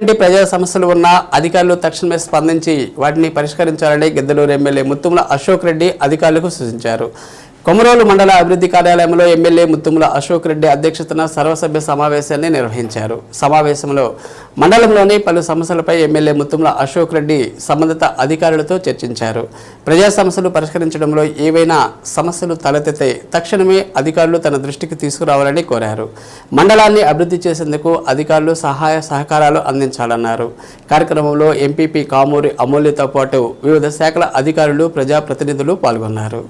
ఎటువంటి ప్రజా సమస్యలు ఉన్నా అధికారులు తక్షణమే స్పందించి వాటిని పరిష్కరించాలని గిద్దలూరు ఎమ్మెల్యే ముత్తుముల అశోక్ రెడ్డి అధికారులకు సూచించారు. కొమరోలు మండల అభివృద్ధి కార్యాలయంలో ఎమ్మెల్యే ముత్తుముల అశోక్ రెడ్డి అధ్యక్షతన సర్వసభ్య సమావేశాన్ని నిర్వహించారు. సమావేశంలో మండలంలోని పలు సమస్యలపై ఎమ్మెల్యే ముత్తుముల అశోక్ రెడ్డి సంబంధిత అధికారులతో చర్చించారు. ప్రజా సమస్యలు పరిష్కరించడంలో ఏవైనా సమస్యలు తలెత్తితే తక్షణమే అధికారులు తన దృష్టికి తీసుకురావాలని కోరారు. మండలాన్ని అభివృద్ధి చేసేందుకు అధికారులు సహాయ సహకారాలు అందించాలన్నారు. కార్యక్రమంలో ఎంపీపీ కామూరి అమూల్యతో పాటు వివిధ శాఖల అధికారులు ప్రజాప్రతినిధులు పాల్గొన్నారు.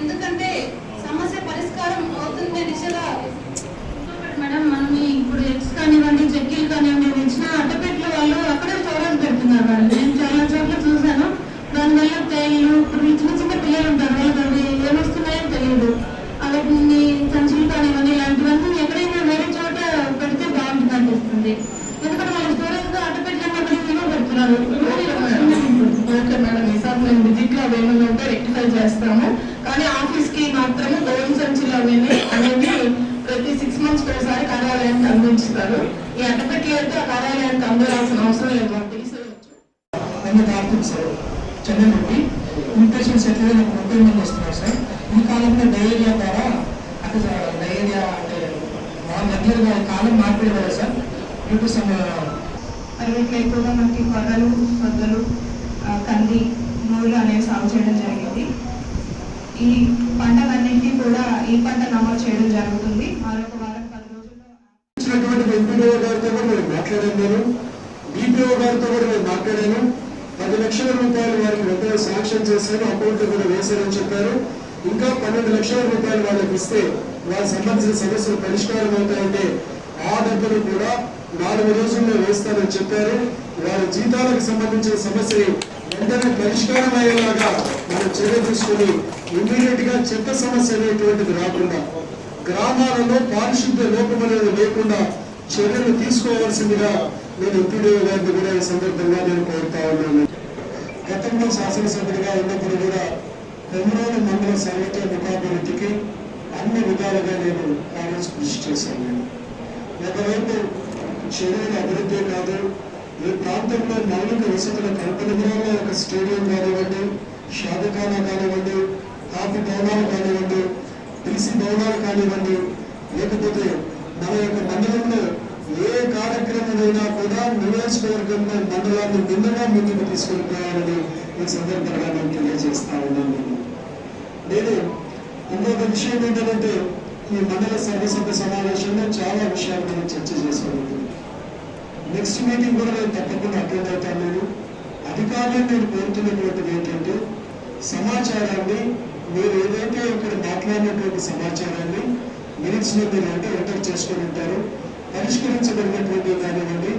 ఎందుకంటే సమస్య పరిష్కారం అవుతుంది దిశగా. మేడం మనం ఇప్పుడు ఎగ్స్ కానివ్వండి చెక్కీలు కానివ్వండి ఇవి ఇచ్చిన అట్టపెట్ల వాళ్ళు అక్కడే స్టోరేజ్ పెడుతున్నారు మేడం. నేను చాలా చోట్ల చూశాను. దానివల్ల తేళ్ళు ఇప్పుడు ఈ చిన్న చిన్న పిల్లలు ఉంటారు వాళ్ళకి అవి ఏమొస్తున్నాయో తెలియదు. అలాంటి సంచులు కానివ్వండి ఇలాంటివన్నీ ఎక్కడైనా వేరే చోట పెడితే బాగుంటుంది అనిపిస్తుంది. ఎందుకంటే వాళ్ళు స్టోరేజ్ అట్టపెట్ల అక్కడికి విలువ పెడుతున్నారు. మేము విజిట్లో ఏమైనా ఉంటే రెక్టిఫై చేస్తాము. కానీ ఆఫీస్కి మాత్రము గోల్డ్ సంచులు అవన్నీ అనేది ప్రతి సిక్స్ మంత్స్ ఒకసారి కార్యాలయానికి అందించుతారు. ఈ అట్టపెట్లు అయితే ఆ కార్యాలయానికి అందాల్సిన అవసరం లేదు. మాకు తీసేయచ్చు అన్ని కార్తీక్ సార్ ఎట్లయితే నాకు ముప్పై మంది వస్తున్నారు సార్. ఈ కాలంలో డయేరియా ద్వారా అంటే డయేరియా అంటే వాళ్ళ రెగ్యులర్గా కాలం మార్పిడి కదా సార్ డ్యూ టు సమ్ అరవైకి ఎక్కువగా మనకి కొర్రలు వద్దలు ఆ, కంది నూలు అనేవి సాగు చేయడం జరిగింది. ఈ పంటలన్నింటినీ కూడా ఈ పంట నమోదు చేయడం జరుగుతుంది. మరొక వారం పది రోజుల్లో ఎంపీడీఓ గారితో కూడా నేను మాట్లాడాను నేను. డిపిఓ గారితో కూడా నేను మాట్లాడాను. పది లక్షల రూపాయలు వారికి వెంటనే శాంక్షన్ చేశారు అకౌంట్ కూడా వేశారని చెప్పారు. ఇంకా పన్నెండు లక్షల రూపాయలు వాళ్ళకి ఇస్తే వారికి సంబంధించిన సమస్యలు పరిష్కారం అవుతాయంటే ఆ డబ్బులు కూడా నాలుగు రోజుల్లో వేస్తారని చెప్పారు. వారి జీతాలకు సంబంధించిన సమస్యని వెంటనే పరిష్కారం అయ్యేలాగా మనం చర్య తీసుకుని ఇమ్మీడియట్గా చెత్త సమస్య అనేటువంటిది రాకుండా గ్రామాలలో పారిశుద్ధ్య లోపం అనేది లేకుండా చర్యలు తీసుకోవాల్సిందిగా నేను ఎంపీడీఓ గారిని కూడా ఈ సందర్భంగా నేను కోరుతా ఉన్నాను. గతంలో శాసనసభ్యుడిగా ఉన్నప్పుడు కూడా కొమరోలు మండల సాహిత్య ముఖాభివృద్ధికి అన్ని విధాలుగా నేను కాంగ్రెస్ కృషి చేశాను. నేను ఒకవైపు చెరువుల అభివృద్ధి కాదు ఈ ప్రాంతంలో మౌలిక వసతుల కల్పనలో ఒక స్టేడియం కానివ్వండి షాదఖానా కానివ్వండి కాఫీ భవనాలు కానివ్వండి టీసీ భవనాలు కానివ్వండి లేకపోతే మన యొక్క మండలంలో ఏ కార్యక్రమమైనా కూడా నియోజకవర్గంలో మండలాన్ని భిన్నంగా ముందుకు తీసుకెళ్ళిపోయాలని ఈ సందర్భంగా నేను తెలియజేస్తా ఉన్నాను నేను. ఇంకొక విషయం ఏంటంటే ఈ మండల సర్వసభ్య సమావేశంలో చాలా విషయాలు మనం చర్చ నెక్స్ట్ మీటింగ్ కూడా నేను తప్పకుండా అటెండ్ అవుతాను నేను అధికారులు నేను కోరుతున్నటువంటిది ఏంటంటే సమాచారాన్ని మీరు ఏదైతే ఇక్కడ మాట్లాడినటువంటి సమాచారాన్ని మినిట్స్లో మీరు అంటే ఎంటర్ చేసుకుని ఉంటారు పరిష్కరించబడినటువంటి కానివ్వండి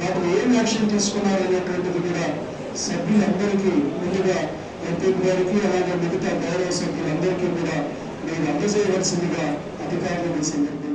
వాటిని ఏం యాక్షన్ తీసుకున్నారనేటువంటిది కూడా సభ్యులందరికీ ముందుగా ఎంపీ గారికి అలాగే మిగతా గౌరవ సభ్యులందరికీ కూడా నేను అందజేయవలసిందిగా అధికారులను ఈ సందర్భంగా